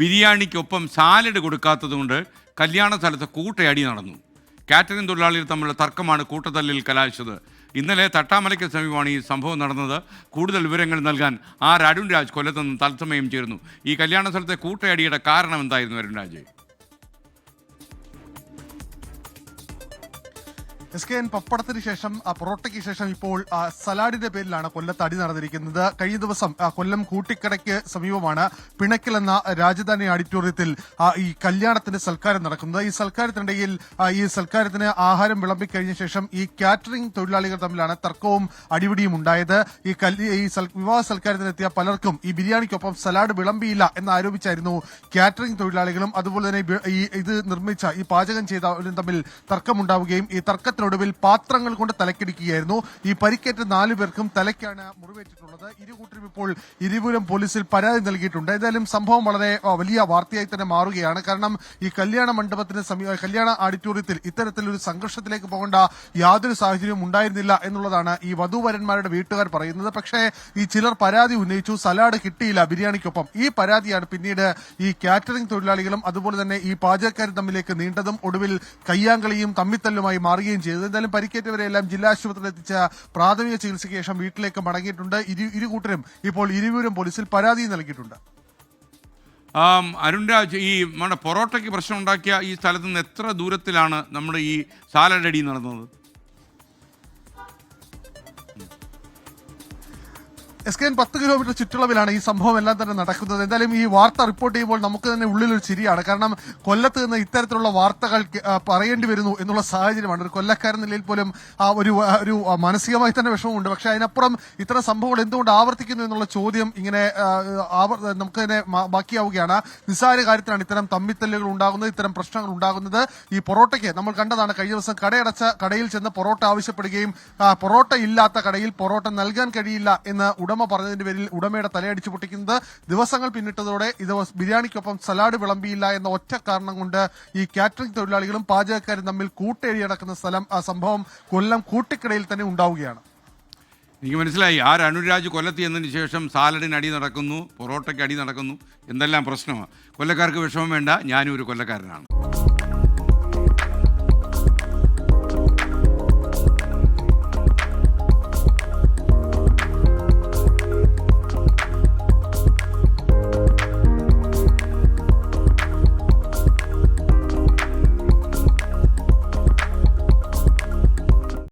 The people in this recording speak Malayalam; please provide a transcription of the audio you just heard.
ബിരിയാണിക്കൊപ്പം സാലഡ് കൊടുക്കാത്തതുകൊണ്ട് കല്യാണ സ്ഥലത്ത് കൂട്ടയടി നടന്നു. കാറ്ററിംഗ് തൊഴിലാളികൾ തമ്മിലുള്ള തർക്കമാണ് കൂട്ടത്തല്ലിൽ കലാശിച്ചത്. ഇന്നലെ തട്ടാമലയ്ക്ക് സമീപമാണ് ഈ സംഭവം നടന്നത്. കൂടുതൽ വിവരങ്ങൾ നൽകാൻ ആർ അരുൺ രാജ് കൊല്ലത്തുനിന്ന് തത്സമയം ചേർന്നു ഈ കല്യാണ സ്ഥലത്തെ കൂട്ടയടിയുടെ കാരണം എന്തായിരുന്നു Arun Raj S K N പപ്പടത്തിന് ശേഷം പൊറോട്ടയ്ക്ക് ശേഷം ഇപ്പോൾ സലാഡിന്റെ പേരിലാണ് കൊല്ലത്ത് അടി നടന്നിരിക്കുന്നത്. കഴിഞ്ഞ ദിവസം കൊല്ലം കൂട്ടിക്കടയ്ക്ക് സമീപമാണ് പിണക്കിൽ എന്ന രാജധാനി ഓഡിറ്റോറിയത്തിൽ ഈ കല്യാണത്തിന്റെ സൽക്കാരം നടക്കുന്നത്. ഈ സൽക്കാരത്തിനിടയിൽ ഈ സൽക്കാരത്തിന് ആഹാരം വിളമ്പിക്കഴിഞ്ഞ ശേഷം ഈ കാറ്ററിംഗ് തൊഴിലാളികൾ തമ്മിലാണ് തർക്കവും അടിപിടിയും ഉണ്ടായത്. ഈ ഈ വിവാഹ സൽക്കാരത്തിനെത്തിയ പലർക്കും ഈ ബിരിയാണിക്കൊപ്പം സലാഡ് വിളമ്പിയില്ല എന്ന് ആരോപിച്ചായിരുന്നു കാറ്ററിംഗ് തൊഴിലാളികളും. അതുപോലെ തന്നെ ഈ ഇത് നിർമ്മിച്ച ഈ പാചകം ചെയ്തവരും തമ്മിൽ തർക്കമുണ്ടാവുകയും ഈ തർക്കത്തിനൊടുവിൽ പാത്രങ്ങൾ കൊണ്ട് തലക്കിടിക്കുകയായിരുന്നു. ഈ പരിക്കേറ്റ നാലു പേർക്കും തലയ്ക്കാണ് മുറിവേറ്റിട്ടുള്ളത്. ഇരുകൂട്ടരും ഇപ്പോൾ ഇരുപുരം പോലീസിൽ പരാതി നൽകിയിട്ടുണ്ട്. ഏതായാലും സംഭവം വളരെ വലിയ വാർത്തയായി തന്നെ മാറുകയാണ്. കാരണം ഈ കല്യാണ മണ്ഡപത്തിന് കല്യാണ ഓഡിറ്റോറിയത്തിൽ ഇത്തരത്തിലൊരു സംഘർഷത്തിലേക്ക് പോകേണ്ട യാതൊരു സാഹചര്യവും ഉണ്ടായിരുന്നില്ല എന്നുള്ളതാണ് ഈ വധുവരന്മാരുടെ വീട്ടുകാർ പറയുന്നത്. പക്ഷേ ഈ ചിലർ പരാതി ഉന്നയിച്ചു. സലാഡ് കിട്ടിയില്ല ബിരിയാണിക്കൊപ്പം. ഈ പരാതിയാണ് പിന്നീട് ഈ കാറ്ററിംഗ് തൊഴിലാളികളും അതുപോലെ തന്നെ ഈ പാചകക്കാരും തമ്മിലേക്ക് നീണ്ടതും ഒടുവിൽ കയ്യാങ്കളിയും തമ്മിത്തല്ലുമായി മാറുകയും ചെയ്തത്. എന്തായാലും പരിക്കേറ്റവരെല്ലാം ജില്ലാ ആശുപത്രിയിൽ എത്തിച്ച പ്രാഥമിക ചികിത്സയ്ക്ക് ശേഷം വീട്ടിലേക്ക് മടങ്ങിയിട്ടുണ്ട്. ഇരു ഇപ്പോൾ ഇരുവരും പോലീസിൽ പരാതി നൽകിയിട്ടുണ്ട്. അരുൺ ഈ നമ്മുടെ പൊറോട്ടയ്ക്ക് പ്രശ്നം ഉണ്ടാക്കിയ ഈ സ്ഥലത്ത് നിന്ന് എത്ര ദൂരത്തിലാണ് നമ്മുടെ ഈ സാലഡ് അടി നടന്നത്? എസ് കെ എൻ പത്ത് കിലോമീറ്റർ ചുറ്റളവിലാണ് ഈ സംഭവം എല്ലാം തന്നെ നടക്കുന്നത്. എന്തായാലും ഈ വാർത്ത റിപ്പോർട്ട് ചെയ്യുമ്പോൾ നമുക്ക് തന്നെ ഉള്ളിലൊരു ചിരിയാണ്. കാരണം കൊല്ലത്ത് നിന്ന് ഇത്തരത്തിലുള്ള വാർത്തകൾ പറയേണ്ടി വരുന്നു എന്നുള്ള സാഹചര്യമാണ്. ഒരു കൊല്ലക്കാരൻ നിലയിൽ പോലും ആ ഒരു ഒരു മാനസികമായി തന്നെ വിഷമമുണ്ട്. പക്ഷെ അതിനപ്പുറം ഇത്തരം സംഭവങ്ങൾ എന്തുകൊണ്ട് ആവർത്തിക്കുന്നു എന്നുള്ള ചോദ്യം ഇങ്ങനെ നമുക്ക് തന്നെ ബാക്കിയാവുകയാണ്. നിസ്സാര കാര്യത്തിലാണ് ഇത്തരം തമ്മിത്തല്ലുകൾ ഉണ്ടാകുന്നത് ഇത്തരം പ്രശ്നങ്ങൾ ഉണ്ടാകുന്നത്. ഈ പൊറോട്ടയ്ക്ക് നമ്മൾ കണ്ടതാണ് കഴിഞ്ഞ ദിവസം കടയടച്ച കടയിൽ ചെന്ന് പൊറോട്ട ആവശ്യപ്പെടുകയും പൊറോട്ട ഇല്ലാത്ത കടയിൽ പൊറോട്ട നൽകാൻ കഴിയില്ല എന്ന് ഉടമ പറഞ്ഞതിന്റെ പേരിൽ ഉടമയുടെ തലയടിച്ചു പൊട്ടിക്കുന്നത് ദിവസങ്ങൾ പിന്നിട്ടതോടെ ഇത് ബിരിയാണിക്കൊപ്പം സലാഡ് വിളമ്പിയില്ല എന്ന ഒറ്റ കാരണം കൊണ്ട് ഈ കാറ്ററിംഗ് തൊഴിലാളികളും പാചകക്കാരും തമ്മിൽ കൂട്ടേഴി നടക്കുന്ന സ്ഥലം സംഭവം കൊല്ലം കൂട്ടിക്കടയിൽ തന്നെ ഉണ്ടാവുകയാണ്. എനിക്ക് മനസ്സിലായി. ആ അനുരാജ് കൊല്ലത്ത് എന്നതിന് ശേഷം സാലഡിന് അടി നടക്കുന്നു പൊറോട്ടയ്ക്ക് അടി നടക്കുന്നു എന്തെല്ലാം പ്രശ്നമാണ് കൊല്ലക്കാർക്ക് വിഷമം വേണ്ട ഞാനും ഒരു കൊല്ലക്കാരനാണ്.